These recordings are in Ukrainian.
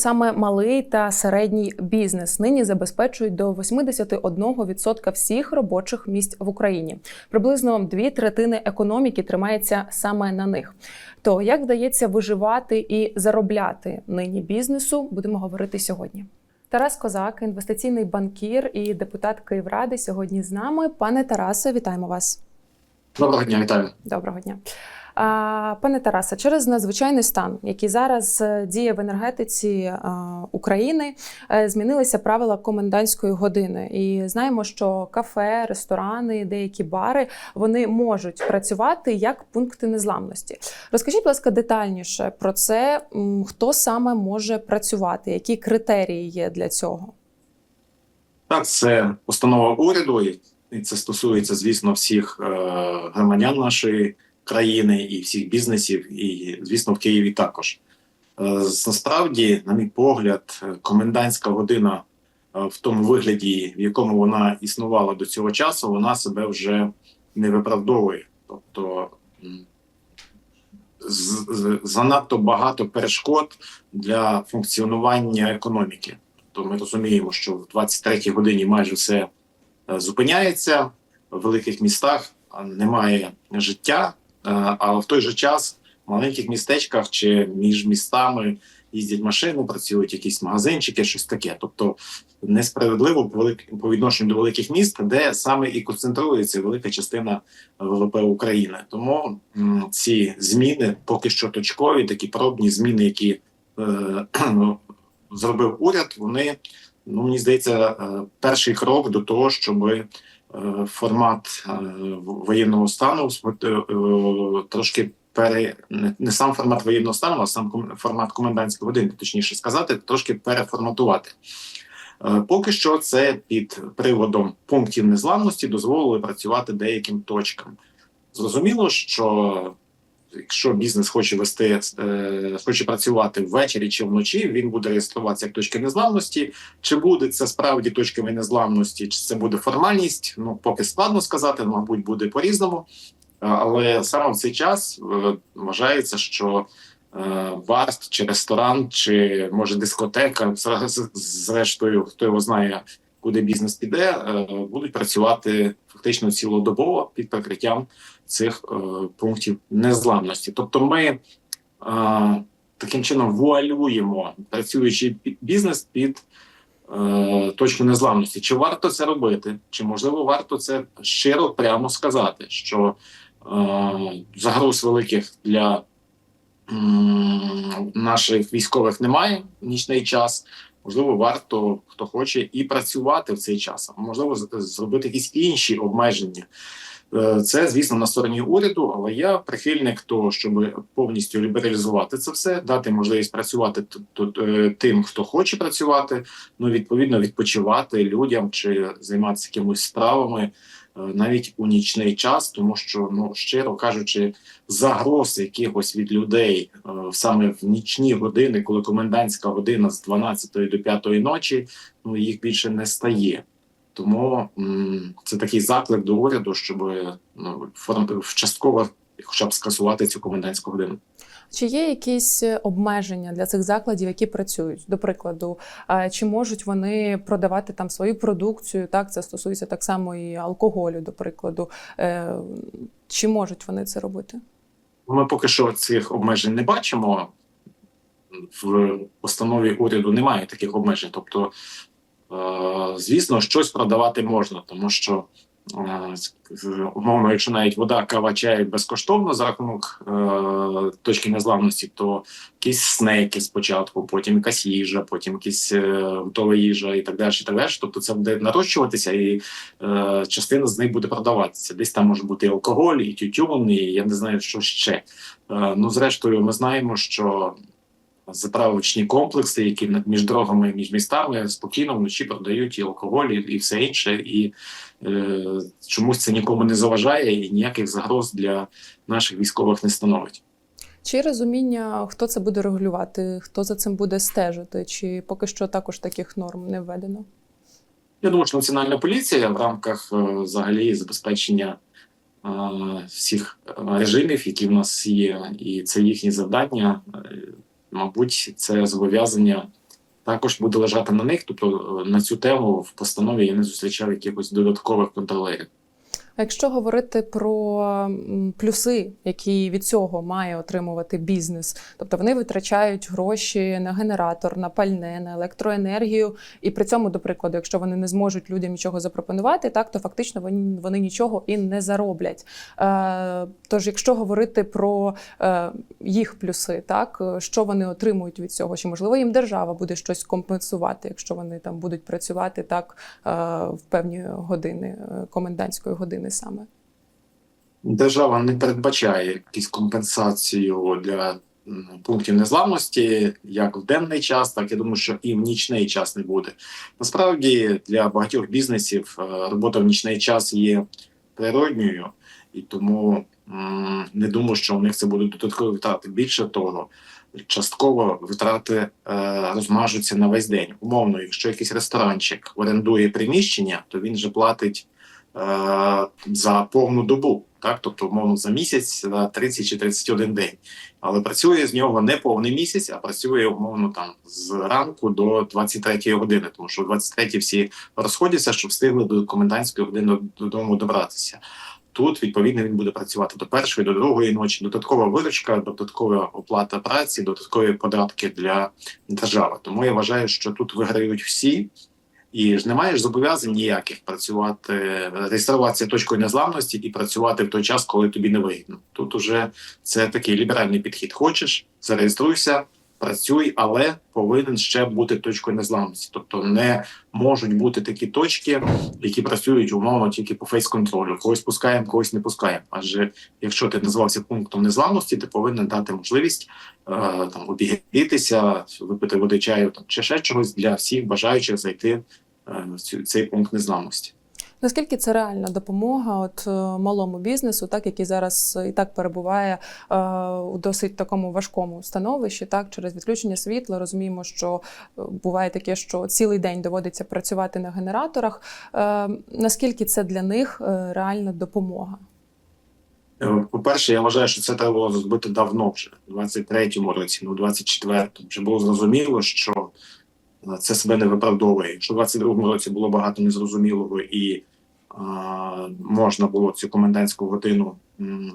саме малий та середній бізнес нині забезпечують до 81% всіх робочих місць в Україні. Приблизно дві третини економіки тримається саме на них. То як вдається виживати і заробляти нині бізнесу, будемо говорити сьогодні. Тарас Козак, інвестиційний банкір і депутат Київради, сьогодні з нами. Пане Тарасе, вітаємо вас. Доброго дня, вітаю. Доброго дня. Пане Тарасе, через надзвичайний стан, який зараз е, діє в енергетиці України, е, змінилися правила комендантської години. І знаємо, що кафе, ресторани, деякі бари вони можуть працювати як пункти незламності. Розкажіть, будь ласка, детальніше про це, хто саме може працювати, які критерії є для цього? Так, це постанова уряду, і це стосується, звісно, всіх е, громадян нашої країни і всіх бізнесів, і звісно, в Києві також. Е, насправді, на мій погляд, комендантська година е, в тому вигляді, в якому вона існувала до цього часу, вона себе вже не виправдовує. Тобто занадто багато перешкод для функціонування економіки. То ми розуміємо, що в 23-й годині майже все е, зупиняється в великих містах, немає життя. Е, А в той же час в маленьких містечках чи між містами їздять машини, працюють якісь магазинчики, щось таке. Тобто несправедливо по відношенню до великих міст, де саме і концентрується велика частина ВВП України. Тому ці зміни поки що точкові, такі пробні зміни, які е, зробив уряд, вони ну мені здається, е, перший крок до того, щоб е, формат е, воєнного стану е, е, трошки пере не, сам формат воєнного стану, а сам формат комендантської години, точніше сказати, трошки переформатувати. Поки що це під приводом пунктів незламності дозволили працювати деяким точкам. Зрозуміло, що якщо бізнес хоче вести, е, хоче працювати ввечері чи вночі, він буде реєструватися як точки незламності. Чи буде це справді точками незламності, чи це буде формальність? Ну поки складно сказати, мабуть, буде по-різному. Е, Але саме в цей час е, вважається, що е, бар чи ресторан, чи може дискотека, зрештою, хто його знає, куди бізнес піде, е, будуть працювати фактично цілодобово під прикриттям цих е, пунктів незламності. Тобто, ми е, таким чином вуалюємо працюючий бізнес під точку незламності. Чи варто це робити? Чи можливо варто це щиро прямо сказати, що загроз великих для наших військових немає в нічний час. Можливо, варто хто хоче і працювати в цей час, можливо, зробити якісь інші обмеження. Е, Це, звісно, на стороні уряду, але я прихильник того, щоб повністю лібералізувати це все, дати можливість працювати е, тим, хто хоче працювати, ну відповідно відпочивати людям чи займатися якимось справами навіть у нічний час, тому що ну щиро кажучи, загроз якихось від людей е, саме в нічні години, коли комендантська година з 12 до 5 ночі, ну їх більше не стає. Тому це такий заклик до уряду, щоб ну частково хоча б скасувати цю комендантську годину. Чи є якісь е, обмеження для цих закладів, які працюють? До прикладу, чи можуть вони продавати там свою продукцію? Так, це стосується так само і алкоголю, до прикладу. Е, Чи можуть вони це робити? Ми поки що цих обмежень не бачимо. В постанові уряду немає таких обмежень. Тобто, е, звісно, щось продавати можна, тому що умовно, якщо навіть вода, кава, чай безкоштовно за рахунок е, точки незламності, то якісь снеки спочатку, потім якась їжа, потім якісь е, готова їжа і так далі. Так далі. Тобто це буде нарощуватися, і е, частина з них буде продаватися. Десь там може бути і алкоголь, і тютюн, і я не знаю, що ще. Е, ну, зрештою, ми знаємо, що заправочні комплекси, які між дорогами, між містами спокійно вночі продають і алкоголь, і, і все інше. І е, чомусь це нікому не заважає, і ніяких загроз для наших військових не становить. Чи розуміння, хто це буде регулювати, хто за цим буде стежити? Чи поки що також таких норм не введено? Я думаю, що національна поліція в рамках е, взагалі забезпечення е, всіх е, режимів, які в нас є, і це їхнє завдання. Мабуть, це зобов'язання також буде лежати на них. Тобто е, на цю тему в постанові я не зустрічав якихось додаткових контролерів. Якщо говорити про плюси, які від цього має отримувати бізнес, тобто вони витрачають гроші на генератор, на пальне, на електроенергію, і при цьому, до прикладу, якщо вони не зможуть людям нічого запропонувати, так то фактично вони, вони нічого і не зароблять. Е, тож, якщо говорити про е, їх плюси, так е, що вони отримують від цього, чи можливо їм держава буде щось компенсувати, якщо вони там будуть працювати так е, в певні години е, комендантської години саме. Держава не передбачає якусь компенсацію для пунктів незламності як в денний час, так я думаю, що і в нічний час не буде. Насправді для багатьох бізнесів е, робота в нічний час є природньою, і тому не думаю, що у них це будуть додаткові витрати. Більше того, частково витрати е, розмажуться на весь день. Умовно, якщо якийсь ресторанчик орендує приміщення, то він же платить за повну добу, так тобто умовно за місяць за 30 чи 31 день. Але працює з нього не повний місяць, а працює умовно там з ранку до 23 години, тому що о 23 всі розходяться, щоб встигли до комендантської години додому добратися. Тут відповідно він буде працювати до першої, до другої ночі. Додаткова виручка, додаткова оплата праці, додаткові податки для держави. Тому я вважаю, що тут виграють всі, і ж не маєш зобов'язань ніяких працювати, реєструватися точкою незламності і працювати в той час, коли тобі не вигідно. Тут уже це такий ліберальний підхід. Хочеш, зареєструйся, працюй, але повинен ще бути точкою незламності. Тобто не можуть бути такі точки, які працюють умовно тільки по фейс-контролю. Когось пускаємо, когось не пускаємо. Адже якщо ти назвався пунктом незламності, ти повинен дати можливість е, там обігрітися, випити води чаю там чи ще чогось для всіх бажаючих зайти е, в цей пункт незламності. Наскільки це реальна допомога от е, малому бізнесу, так який зараз і так перебуває е, у досить такому важкому становищі, так через відключення світла розуміємо, що е, буває таке, що цілий день доводиться працювати на генераторах. Е, наскільки це для них е, реальна допомога? Е, По-перше, я вважаю, що це треба було зробити давно вже, у 23-му році, ну, у 24-му. Вже було зрозуміло, що е, це себе не виправдовує. Якщо в 22-му році було багато незрозумілого і можна було цю комендантську годину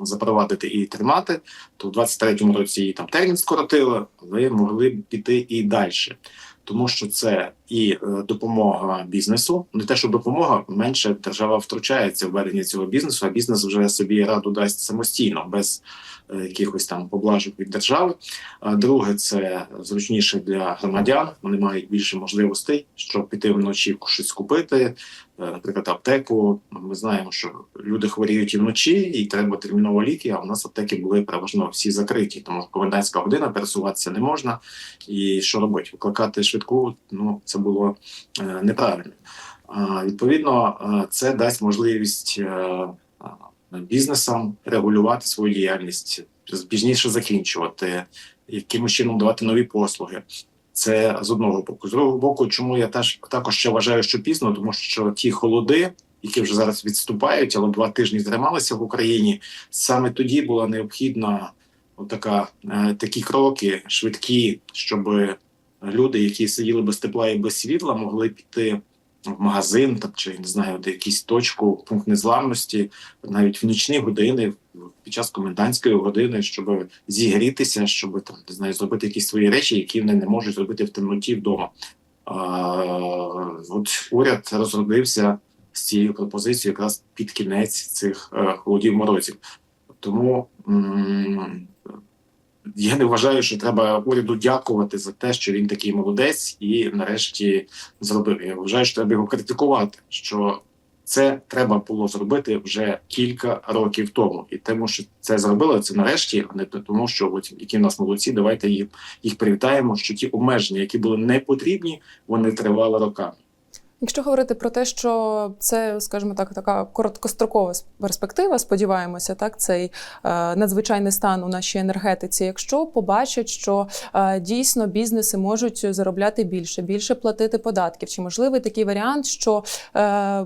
запровадити і тримати, то в 23-му році її там термін скоротили, але могли б піти і далі. Тому що це і е, допомога бізнесу, не те, що допомога, менше держава втручається в ведення цього бізнесу, а бізнес вже собі раду дасть самостійно, без е, якихось там поблажок від держави. А друге, це зручніше для громадян. Вони мають більше можливостей, щоб піти вночі щось купити, наприклад, аптеку. Ми знаємо, що люди хворіють і вночі, і треба терміново ліки. А у нас аптеки були переважно всі закриті, тому комендантська година пересуватися не можна. І що робити? Викликати швидку, ну це було е, неправильно. Відповідно, е, це дасть можливість е, бізнесам регулювати свою діяльність, пізніше закінчувати, якимось чином давати нові послуги. Це з одного боку. З другого боку, чому я теж також ще вважаю, що пізно, тому що ті холоди, які вже зараз відступають, але два тижні трималися в Україні, саме тоді була необхідна отака, е, такі кроки швидкі, щоб люди, які сиділи без тепла і без світла, могли піти в магазин там чи не знаю, де якісь точку, пункт незламності, навіть в нічні години, під час комендантської години, щоб зігрітися, щоб там не знаю, зробити якісь свої речі, які вони не можуть зробити в темноті вдома. А, от уряд розробився з цією пропозицією якраз під кінець цих е, холодів морозів. Тому я не вважаю, що треба уряду дякувати за те, що він такий молодець і нарешті зробив. Я вважаю, що треба його критикувати. Що це треба було зробити вже кілька років тому, і тому, що це зробили, це нарешті, а не тому, що от які в нас молодці. Давайте їх їх привітаємо. Що ті обмеження, які були не потрібні, вони тривали роками. Якщо говорити про те, що це, скажімо так, така короткострокова перспектива, сподіваємося, так цей е, надзвичайний стан у нашій енергетиці. Якщо побачать, що е, дійсно бізнеси можуть заробляти більше, більше платити податків, чи можливий такий варіант, що е,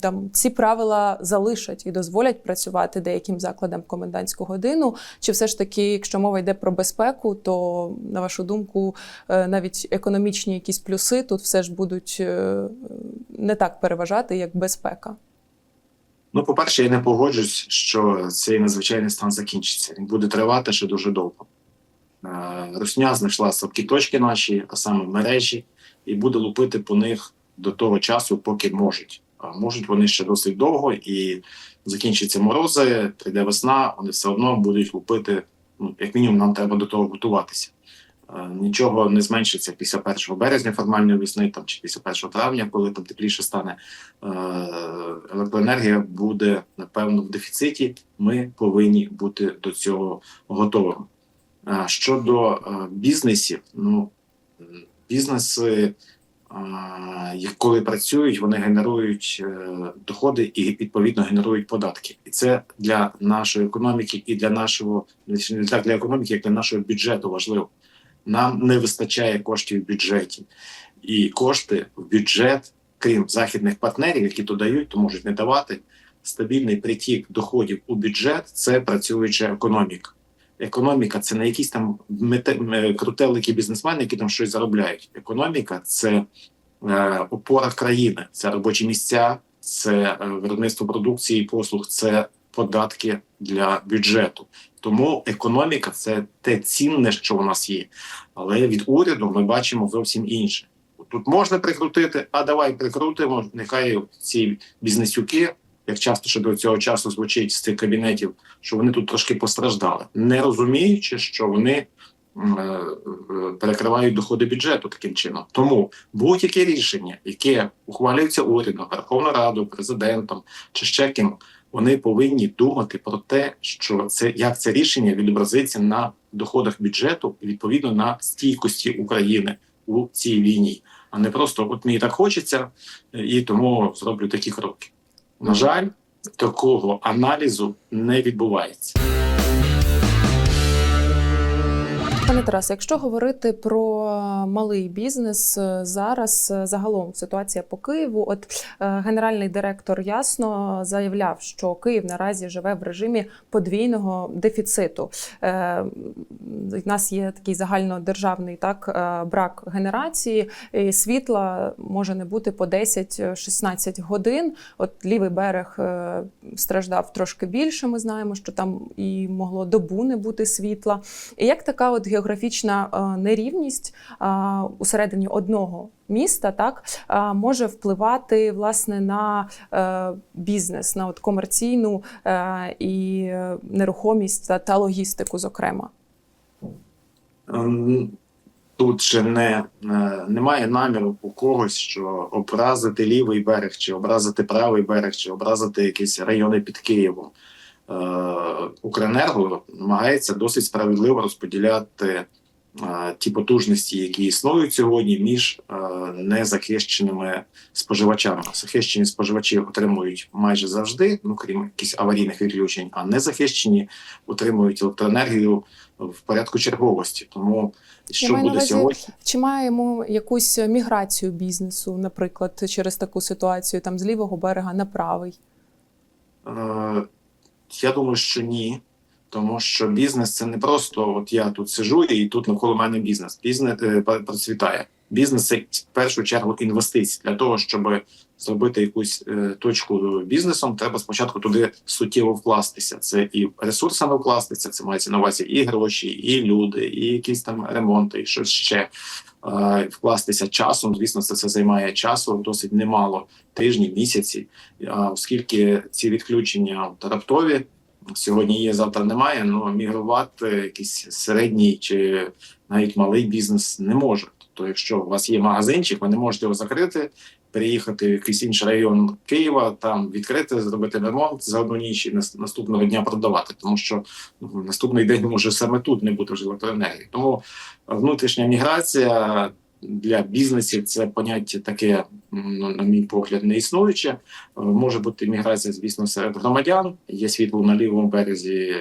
там ці правила залишать і дозволять працювати деяким закладам комендантську годину? Чи все ж таки, якщо мова йде про безпеку, то на вашу думку, е, навіть економічні якісь плюси тут все ж будуть е, не так переважати, як безпека? Ну, по-перше, я не погоджусь, що цей надзвичайний стан закінчиться. Він буде тривати ще дуже довго. Е, Русня знайшла слабкі точки наші, а саме мережі, і буде лупити по них до того часу, поки можуть. Можуть вони ще досить довго, і закінчаться морози, прийде весна, вони все одно будуть лупити. Ну, як мінімум, нам треба до того готуватися. Е, Нічого не зменшиться після 1 березня формальної весни, там чи після 1 травня, коли там тепліше стане. Е, електроенергія буде напевно в дефіциті. Ми повинні бути до цього готовими. Щодо е, бізнесів, ну бізнеси, коли працюють, вони генерують е, доходи і відповідно генерують податки. І це для нашої економіки і для нашого не так для економіки, як для нашого бюджету важливо. Нам не вистачає коштів в бюджеті, і кошти в бюджет крім західних партнерів, які то дають, то можуть не давати. Стабільний притік доходів у бюджет це працююча економіка. Економіка це не якісь там крутелики бізнесмени, які там щось заробляють. Економіка це е, опора країни, це робочі місця, це е, виробництво продукції і послуг, це податки для бюджету. Тому економіка це те цінне, що у нас є. Але від уряду ми бачимо зовсім інше. Тут можна прикрутити, а давай прикрутимо. Нехай ці бізнесюки, як часто ще до цього часу звучить з цих кабінетів, що вони тут трошки постраждали, не розуміючи, що вони е, е, перекривають доходи бюджету таким чином. Тому будь-яке рішення, яке ухвалюється урядом, Верховною Радою, президентом чи ще ким, вони повинні думати про те, що це як це рішення відобразиться на доходах бюджету і відповідно на стійкості України у цій війні, а не просто от мені так хочеться, е, і тому зроблю такі кроки. На жаль, такого аналізу не відбувається. Пане Тарасе, якщо говорити про малий бізнес е, зараз, е, загалом ситуація по Києву, от е, генеральний директор ясно заявляв, що Київ наразі живе в режимі подвійного дефіциту. У нас є такий загальнодержавний так брак генерації, і світла може не бути по 10-16 годин. От лівий берег страждав трошки більше. Ми знаємо, що там і могло добу не бути світла. І як така от географічна е, нерівність е, усередині одного міста так е, може впливати власне на бізнес, на от комерційну і нерухомість та, логістику, зокрема? Ем, Тут ще не, немає наміру у когось, що образити лівий берег, чи образити правий берег, чи образити якісь райони під Києвом. Е, Укренерго намагається досить справедливо розподіляти е, ті потужності, які існують сьогодні, між е, незахищеними споживачами. Захищені споживачі отримують майже завжди, ну крім якихось аварійних відключень, а незахищені отримують електроенергію в порядку черговості. Тому що на буде увазі, сьогодні? Чи маємо якусь міграцію бізнесу, наприклад, через таку ситуацію там з лівого берега на правий? Е, Я думаю, що ні. Тому що бізнес це не просто от я тут сижу і тут навколо мене бізнес. Бізнес е, процвітає. Бізнес це в першу чергу інвестиції. Для того, щоб зробити якусь е, точку бізнесом, треба спочатку туди суттєво вкластися. Це і ресурсами вкластися, це мається на увазі і гроші, і люди, і якісь там ремонти, і щось ще. Е, Вкластися часом, звісно, це все займає часу досить немало тижні, місяці. Оскільки ці відключення раптові сьогодні є, завтра немає. Ну мігрувати якийсь середній чи навіть малий бізнес не може. Тобто, якщо у вас є магазинчик, ви не можете його закрити, переїхати в якийсь інший район Києва, там відкрити, зробити ремонт за одну ніч і нас- наступного дня продавати, тому що ну, наступний день може саме тут не бути вже електроенергії. Тому внутрішня міграція для бізнесів це поняття таке, ну, на мій погляд, не існуюче. Може бути міграція, звісно, серед громадян. Є світло на лівому березі,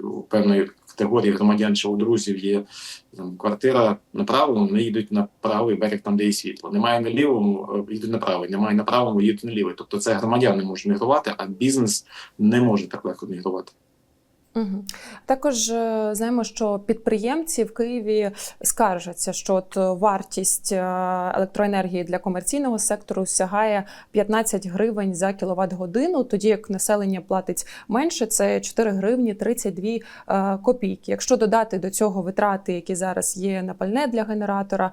у певної категорії громадян чи у друзів є там, квартира правому, вони їдуть на правий берег, там де є світло. Немає на лівому, е, їдуть на правий, немає на правому, їдуть на лівий. Тобто це громадяни можуть мігрувати, а бізнес не може так легко мігрувати. Угу. Також е, знаємо, що підприємці в Києві скаржаться, що от е, вартість е, електроенергії для комерційного сектору сягає 15 гривень за кіловат годину, тоді як населення платить менше, це 4 гривні 32 е, копійки. Якщо додати до цього витрати, які зараз є на пальне для генератора,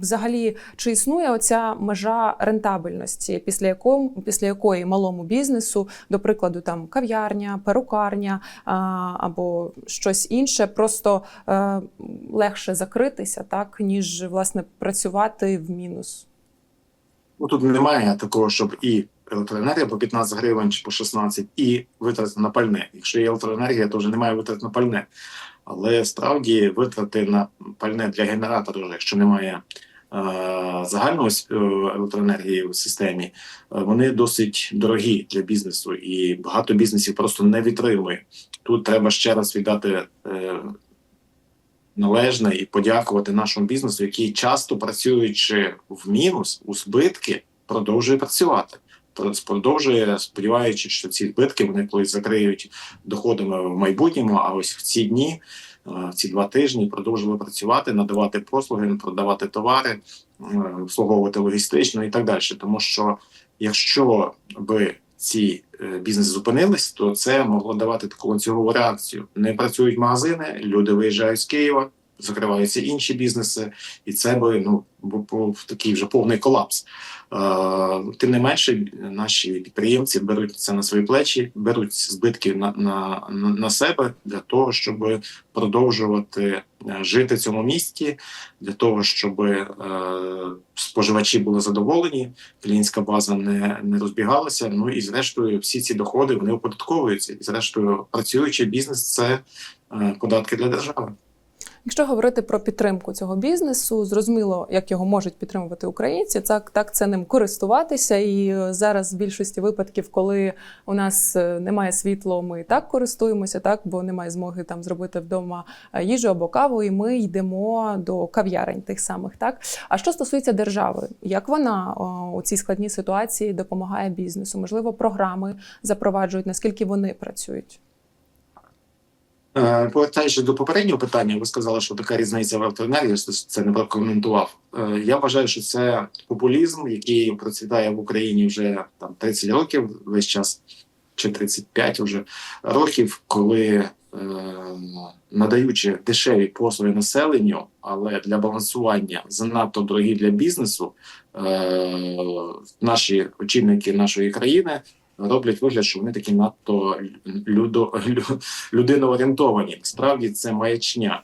взагалі чи існує оця межа рентабельності, після якого після якої малому бізнесу, до прикладу, там кав'ярня, перукарня а, або щось інше, просто е, легше закритися, так ніж власне працювати в мінус. Ну тут немає такого, щоб і електроенергія по 15 гривень чи по 16, і витрати на пальне. Якщо є електроенергія, то вже немає витрат на пальне. Але справді витрати на пальне для генератора, якщо немає загальної е, електроенергії в системі, е, вони досить дорогі для бізнесу, і багато бізнесів просто не відтримує. Тут треба ще раз віддати е, належне і подякувати нашому бізнесу, який часто працюючи в мінус у збитки, продовжує працювати. Продовжує, сподіваючись, що ці збитки вони колись закриють доходами в майбутньому. А ось в ці дні, е, ці два тижні, продовжили працювати, надавати послуги, продавати товари, е, обслуговувати логістично і так далі. Тому що якщо би ці е, бізнеси зупинились, то це могло давати таку ланцюгову реакцію. Не працюють магазини, люди виїжджають з Києва, закриваються інші бізнеси, і це би ну був, такий вже повний колапс. Е, Тим не менше, наші підприємці беруть це на свої плечі, беруть збитки на, на, на, на себе для того, щоб продовжувати е, жити в цьому місті, для того, щоб е, споживачі були задоволені, клієнтська база не, не розбігалася. Ну і зрештою, всі ці доходи вони оподатковуються. І зрештою, працюючий бізнес це е, податки для держави. Якщо говорити про підтримку цього бізнесу, зрозуміло, як його можуть підтримувати українці, так, так це ним користуватися. І е, зараз в більшості випадків, коли у нас е, немає світла, ми так користуємося, так бо немає змоги там зробити вдома е, їжу або каву, і ми йдемо до кав'ярень тих самих. Так а що стосується держави, як вона у цій складній ситуації допомагає бізнесу? Можливо, програми запроваджують, наскільки вони працюють? Е, Повертаючись до попереднього питання, ви сказали, що така різниця в електроенергії, я це не прокоментував. Е, Я вважаю, що це популізм, який процвітає в Україні вже там 30 років, весь час чи 35 вже років, коли е, надаючи дешеві послуги населенню, але для балансування занадто дорогі для бізнесу, наші очільники нашої країни роблять вигляд, що вони такі надто людо, лю- людиноорієнтовані. Насправді це маячня.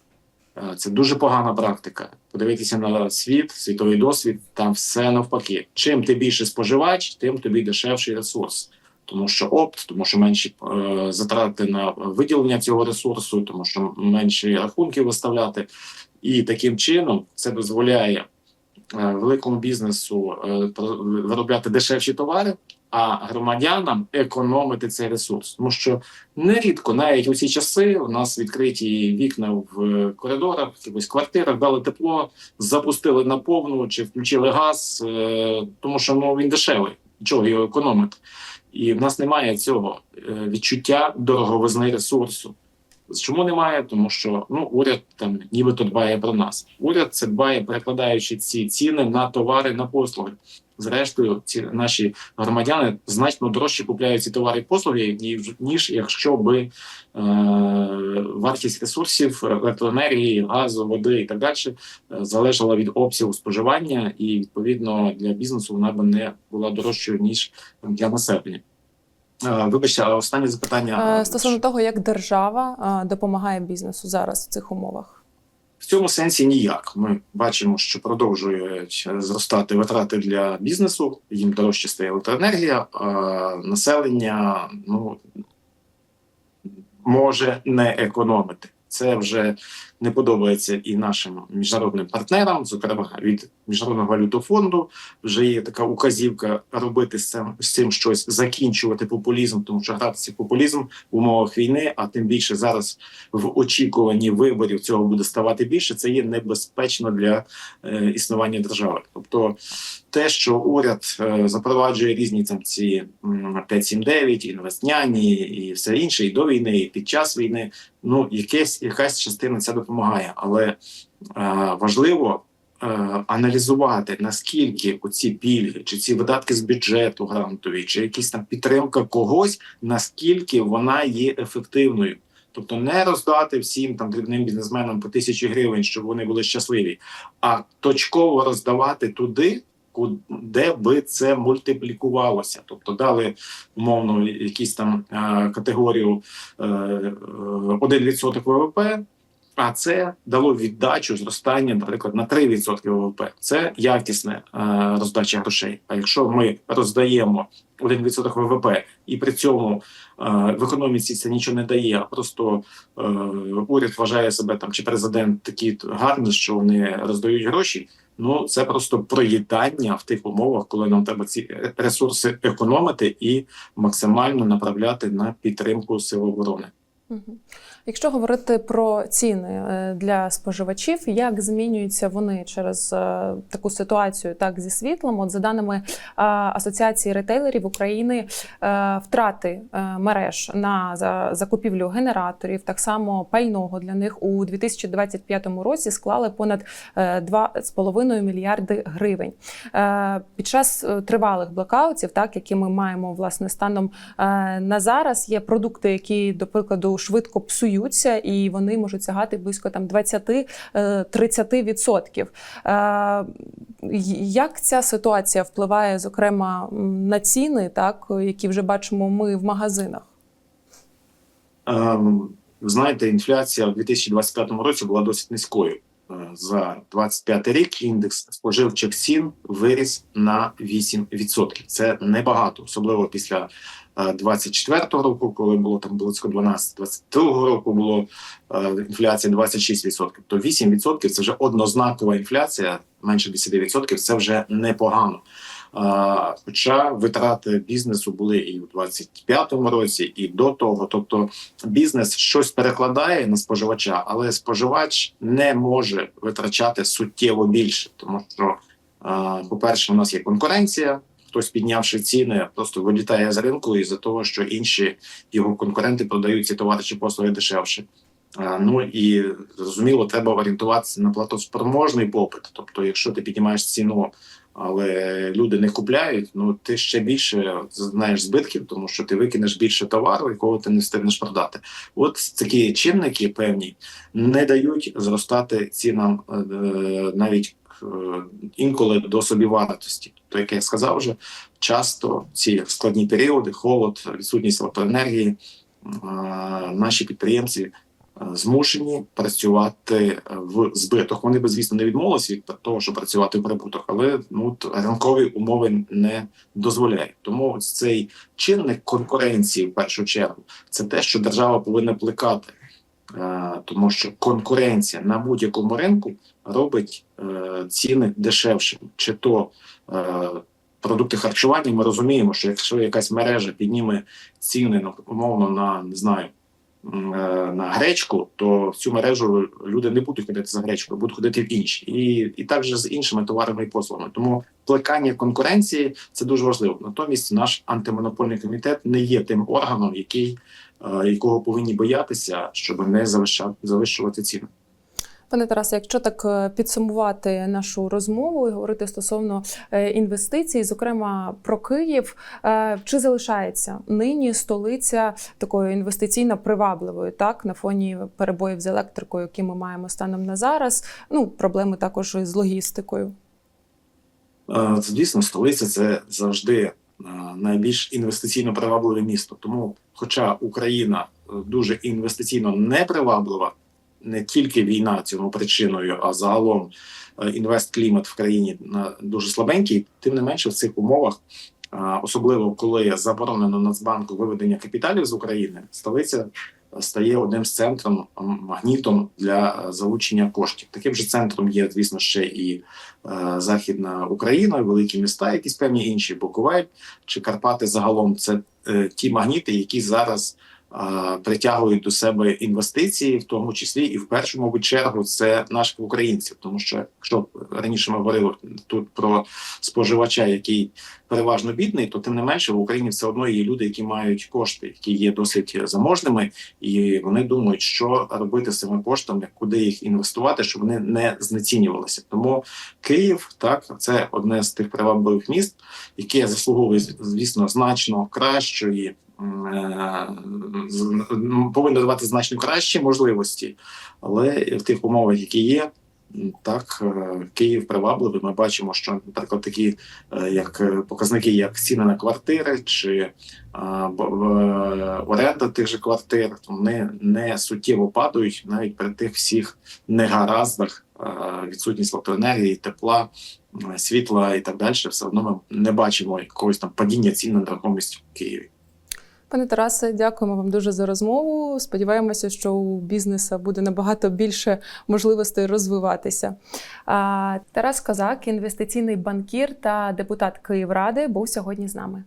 Е, Це дуже погана практика. Подивитися на світ, світовий досвід, там все навпаки. Чим ти більше споживач, тим тобі дешевший ресурс. Тому що опт, тому що менші е, затрати на виділення цього ресурсу, тому що менші рахунки виставляти. І таким чином це дозволяє е, великому бізнесу е, виробляти дешевші товари, а громадянам економити цей ресурс. Тому що нерідко, навіть у ці часи, у нас відкриті вікна в коридорах, в якихось квартирах, дали тепло, запустили на повну чи включили газ, е, тому що ну він дешевий. Чого його економити? І в нас немає цього е, відчуття дороговизни ресурсу. Чому немає? Тому що ну уряд там нібито дбає про нас. Уряд це дбає, перекладаючи ці ціни на товари на послуги. Зрештою, ці наші громадяни значно дорожче купляють ці товари і послуги, ніж якщо би е, вартість ресурсів електроенергії, газу, води і так далі е, залежала від обсягу споживання, і відповідно для бізнесу вона би не була дорожчою ніж для населення. Е, Вибачте, а останнє запитання Е, Стосовно того, як держава е, допомагає бізнесу зараз в цих умовах. В цьому сенсі ніяк. Ми бачимо, що продовжують зростати витрати для бізнесу, їм дорожче стає електроенергія, а населення ну може не економити. Це вже не подобається і нашим міжнародним партнерам, зокрема від міжнародного валютного фонду. Вже є така указівка робити з цим з цим щось, закінчувати популізм, тому що гратися популізм в умовах війни, а тим більше зараз в очікуванні виборів цього буде ставати більше. Це є небезпечно для е, існування держави. Тобто, те, що уряд е, запроваджує різні там ці м, 5.7.9, інвестняні і все інше, і до війни, і під час війни. Ну, якесь якась частина це допомагає, але е, важливо е, аналізувати наскільки оці пільги, чи ці видатки з бюджету грантові, чи якісь там підтримка когось, наскільки вона є ефективною. Тобто не роздати всім там дрібним бізнесменам по тисячі гривень, щоб вони були щасливі, а точково роздавати туди, де би це мультиплікувалося. Тобто дали умовно якісь там е, категорію е, е, 1% ВВП, а це дало віддачу зростання, наприклад, на 3% ВВП. Це якісне е, роздача грошей. А якщо ми роздаємо 1% ВВП, і при цьому е, в економіці це нічого не дає, а просто е, уряд вважає себе там чи президент такі гарні, що вони роздають гроші. Ну це просто проїдання в тих умовах, коли нам треба ці ресурси економити і максимально направляти на підтримку сил оборони. Якщо говорити про ціни е, для споживачів, як змінюються вони через е, таку ситуацію, так зі світлом? От за даними е, Асоціації ретейлерів України, втрати мереж на закупівлю генераторів, так само пального для них у 2025 році склали понад е, 2,5 мільярди гривень. Під час тривалих блокаутів, так які ми маємо власне станом на зараз, є продукти, які до прикладу швидко псуються, і вони можуть сягати близько там 20-30%. Е, Як ця ситуація впливає, зокрема, на ціни, так які вже бачимо ми в магазинах? Ем, знаєте, інфляція в 2025 році була досить низькою. Е, За 25 рік індекс споживчих цін виріс на 8%. Це небагато, особливо після 24-го року, коли було там близько 12, 22 року було е, інфляція 26%. То 8% це вже однознакова інфляція, менше 10% це вже непогано. Хоча витрати бізнесу були і в 25-му році, і до того. Тобто бізнес щось перекладає на споживача, але споживач не може витрачати суттєво більше, тому що, по-перше, у нас є конкуренція. Хтось піднявши ціни, просто вилітає з ринку із за того, що інші його конкуренти продають ці товари чи послуги дешевше. Ну і зрозуміло, треба орієнтуватися на платоспроможний попит. Тобто, якщо ти піднімаєш ціну але люди не купляють. Ну ти ще більше знаєш збитків, тому що ти викинеш більше товару, якого ти не встигнеш продати. От такі чинники певні не дають зростати цінам е, навіть е, інколи до собівартості. То як я сказав вже, часто ці складні періоди, холод, відсутність електроенергії, е, наші підприємці е, змушені працювати в збиток. Вони би, звісно, не відмовилися від того, щоб працювати в прибуток, але ну ринкові умови не дозволяють. Тому ось цей чинник конкуренції в першу чергу це те, що держава повинна плекати. Е, Тому що конкуренція на будь-якому ринку робить е, ціни дешевшими. Чи то е, продукти харчування, ми розуміємо, що якщо якась мережа підніме ціни ну, умовно на не знаю е, на гречку, то в цю мережу люди не будуть ходити за гречкою, будуть ходити в інші, і, і також з іншими товарами і послугами. Тому плекання конкуренції це дуже важливо. Натомість наш антимонопольний комітет не є тим органом, який е, якого повинні боятися, щоб не завищувати ціни. Пане Тарасе, якщо так е, підсумувати нашу розмову і говорити стосовно е, інвестицій, зокрема про Київ, е, чи залишається нині столиця такою інвестиційно привабливою, так на фоні перебоїв з електрикою, які ми маємо станом на зараз? Ну проблеми також з логістикою. Це дійсно столиця це завжди найбільш інвестиційно привабливе місто. Тому, хоча Україна дуже інвестиційно не приваблива, не тільки війна цьому причиною, а загалом е, інвестклімат в країні е, дуже слабенький, тим не менше в цих умовах. е, Особливо коли заборонено Нацбанку виведення капіталів з України, столиця стає одним з центром магнітом для е, залучення коштів. Таким же центром є, звісно, ще і е, Західна Україна, великі міста, якісь певні інші Буковель чи Карпати. Загалом це е, ті магніти, які зараз е, притягують до себе інвестиції, в тому числі і в першу, мабуть, чергу це наших українців, тому що якщо раніше ми говорили тут про споживача, який переважно бідний, то тим не менше в Україні все одно є люди, які мають кошти, які є досить заможними, і вони думають, що робити з цими коштами, куди їх інвестувати, щоб вони не знецінювалися. Тому Київ так це одне з тих привабливих міст, яке заслуговує звісно значно кращої. Е, Повинно давати значно кращі можливості, але в тих умовах, які є, так е, Київ привабливий. Ми бачимо, що, наприклад, такі е, як показники, як ціни на квартири чи оренда тих же квартир, вони не суттєво падають навіть при тих всіх негараздах, відсутність електроенергії, тепла, світла і так далі. Все одно ми не бачимо якогось там падіння цін на нерухомість в Києві. Пане Тарасе, дякуємо вам дуже за розмову. Сподіваємося, що у бізнесу буде набагато більше можливостей розвиватися. Тарас Козак, інвестиційний банкір та депутат Київради, був сьогодні з нами.